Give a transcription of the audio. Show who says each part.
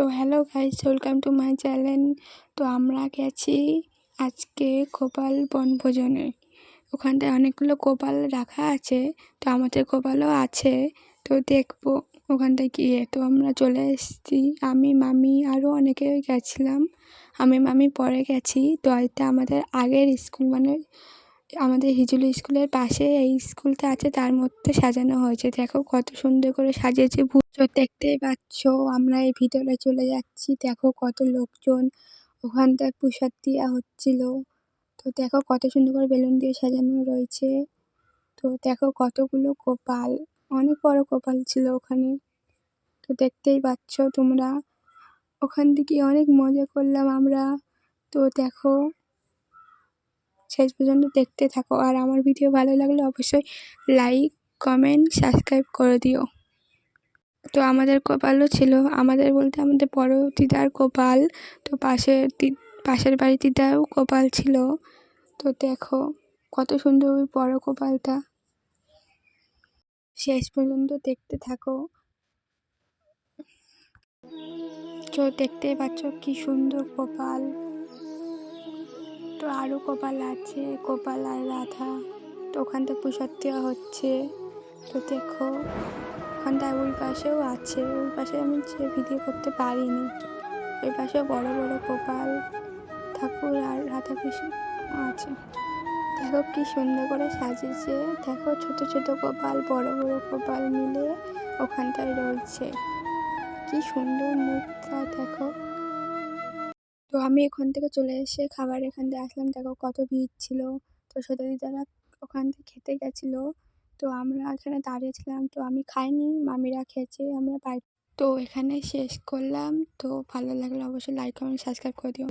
Speaker 1: তো hello guys welcome to my channel তো আমরা গেছি আজকে গোপাল বনভোজনে। ওখানটায় অনেকগুলো গোপাল রাখা আছে, তো আমাদের গোপালও আছে, তো দেখব ওখানটায় গিয়ে। তো আমরা চলে এসেছি, আমি, মামি আরও অনেকে গেছিলাম। আমি, মামি পরে গেছি, তো এটা আমাদের আগের স্কুল মানে আমাদের হিজুলি স্কুলের পাশে এই স্কুলটা আছে, তার মধ্যে সাজানো হয়েছে। দেখো কত সুন্দর করে সাজিয়েছে পুজো দেখতেই পাচ্ছ। আমরা এই ভিতরে চলে যাচ্ছি। দেখো কত লোকজন ওখানটায় প্রসাদ দেওয়া হচ্ছিল। তো দেখো কত সুন্দর করে বেলুন দিয়ে সাজানো রয়েছে। তো দেখো কতগুলো কপাল, অনেক বড় কপাল ছিল ওখানে। তো দেখতেই পাচ্ছ তোমরা। ওখান থেকে অনেক মজা করলাম আমরা। তো দেখো শেষ পর্যন্ত দেখতে থাকো। আর আমার ভিডিও ভালো লাগলে অবশ্যই লাইক কমেন্ট সাবস্ক্রাইব করে দিও। তো আমাদের কপালও ছিল। আমাদের বলতে আমাদের বড় দিদার কপাল, তো পাশের পাশের বাড়ির দিদারও কপাল ছিল। তো দেখো কত সুন্দর ওই বড় কপালটা। শেষ পর্যন্ত দেখতে থাকো। তো দেখতেই পাচ্ছ কি সুন্দর গোপাল তো আরও কপাল আছে, কপাল আর রাধা। তো ওখান থেকে প্রসাদ দেওয়া হচ্ছে। তো দেখো ওখানটায় ওই পাশেও আছে। ওই পাশে আমি যে ভিডিও করতে পারিনি। ওই পাশে বড় বড় গোপাল ঠাকুর আর রাধা কৃষ্ণ আছে। দেখো কি সুন্দর করে সাজিয়েছে। দেখো ছোট ছোট গোপাল বড় বড় গোপাল মিলে ওখানটায় রয়েছে। কি সুন্দর মুখটা, দেখো। তো আমি এখান থেকে চলে এসে খাবার এখান থেকে আসলাম। দেখো কত ভিড় ছিল। তো সেটা দিদারা ওখান থেকে খেতে গেছিল। তো আমরা এখানে দাঁড়িয়েছিলাম তো আমি খাইনি, মামিরা খেয়েছে, আমরা বাড়ি তো এখানে শেষ করলাম। তো ভালো লাগলে। অবশ্যই লাইক কমেন্ট সাবস্ক্রাইব করে দিও।